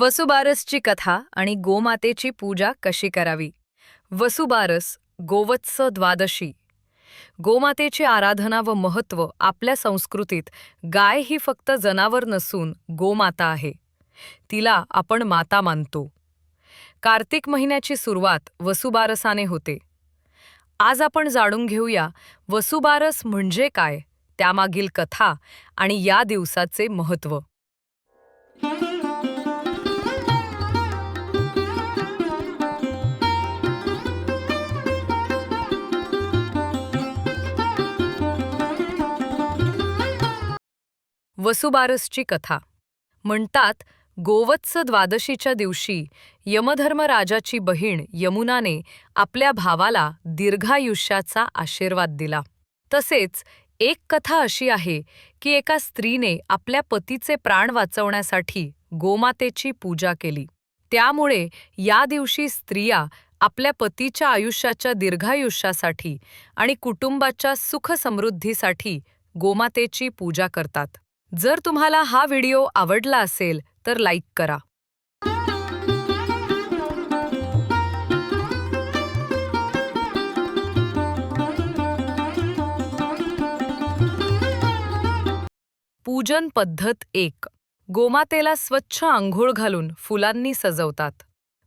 वसुबारसची कथा आणि गोमातेची पूजा कशी करावी? वसुबारस गोवत्स द्वादशी. गोमातेची आराधना व महत्त्व आपल्या संस्कृतीत गाय ही फक्त जनावर नसून गोमाता आहे. तिला आपण माता मानतो. कार्तिक महिन्याची सुरुवात वसुबारसाने होते. आज आपण जाणून घेऊया वसुबारस म्हणजे काय त्यामागील कथा आणि या दिवसाचे महत्त्व वसुबारसची कथा. म्हणतात गोवत्स द्वादशीच्या दिवशी यमधर्मराजाची बहीण यमुनाने आपल्या भावाला दीर्घायुष्याचा आशीर्वाद दिला. तसेच एक कथा अशी आहे की एका स्त्रीने आपल्या पतीचे प्राण वाचवण्यासाठी गोमातेची पूजा केली. त्यामुळे या दिवशी स्त्रिया आपल्या पतीच्या आयुष्याच्या दीर्घायुष्यासाठी आणि कुटुंबाच्या सुखसमृद्धीसाठी गोमातेची पूजा करतात. जर तुम्हाला हा व्हिडिओ आवडला असेल तर लाईक करा. पूजन पद्धत एक. गोमातेला स्वच्छ आंघोळ घालून फुलांनी सजवतात.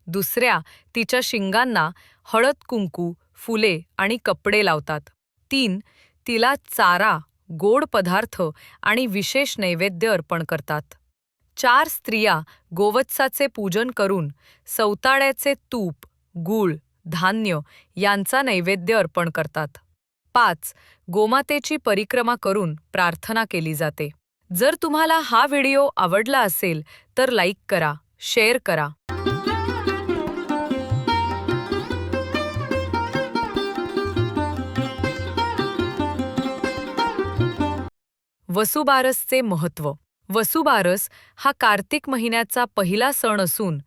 दुसऱ्या तिच्या शिंगांना हळद कुंकू फुले आणि कपडे लावतात. तीन तिला चारा गोड पदार्थ आणि विशेष नैवेद्य अर्पण करतात. चार स्त्रिया गोवत्साचे पूजन करून सौताड्याचे तूप गूळ धान्य यांचा नैवेद्य अर्पण करतात. पाच गोमातेची परिक्रमा करून प्रार्थना केली जाते. जर तुम्हाला हा व्हिडिओ आवडला असेल तर लाईक करा शेअर करा. वसुबारसचे महत्त्व वसुबारस हा कार्तिक महिन्याचा पहिला सण असून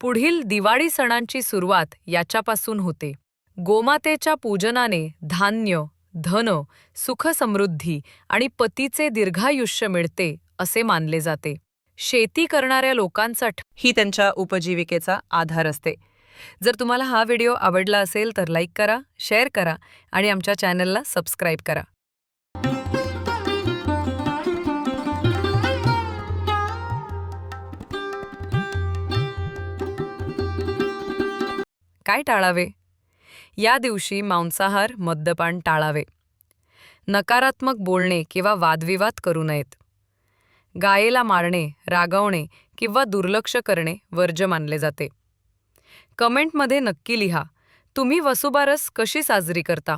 पुढील दिवाळी सणांची सुरुवात याच्यापासून होते. गोमातेच्या पूजनाने धान्य धन सुखसमृद्धी आणि पतीचे दीर्घायुष्य मिळते असे मानले जाते. शेती करणाऱ्या लोकांसाठी ही त्यांच्या उपजीविकेचा आधार असते. जर तुम्हाला हा व्हिडिओ आवडला असेल तर लाईक करा शेअर करा आणि आमच्या चॅनलला सबस्क्राईब करा. काय टाळावे? या दिवशी मांसाहार मद्यपान टाळावे. नकारात्मक बोलणे किंवा वादविवाद करू नयेत. गायेला मारणे रागवणे किंवा दुर्लक्ष करणे वर्ज्य मानले जाते. कमेंटमध्ये नक्की लिहा तुम्ही वसुबारस कशी साजरी करता?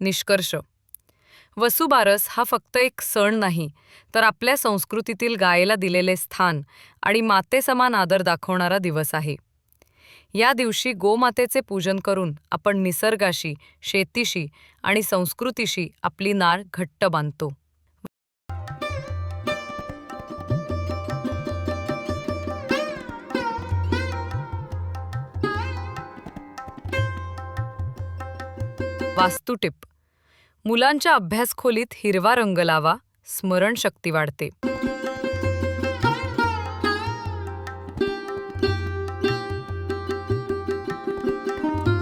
निष्कर्ष वसुबारस हा फक्त एक सण नाही तर आपल्या संस्कृतीतील गायेला दिलेले स्थान आणि मातेसमान आदर दाखवणारा दिवस आहे. या दिवशी गोमातेचे पूजन करून आपण निसर्गाशी शेतीशी आणि संस्कृतीशी आपली नाळ घट्ट बांधतो. वास्तुटिप मुलांच्या अभ्यासखोलीत हिरवा रंग लावा स्मरणशक्ती वाढते.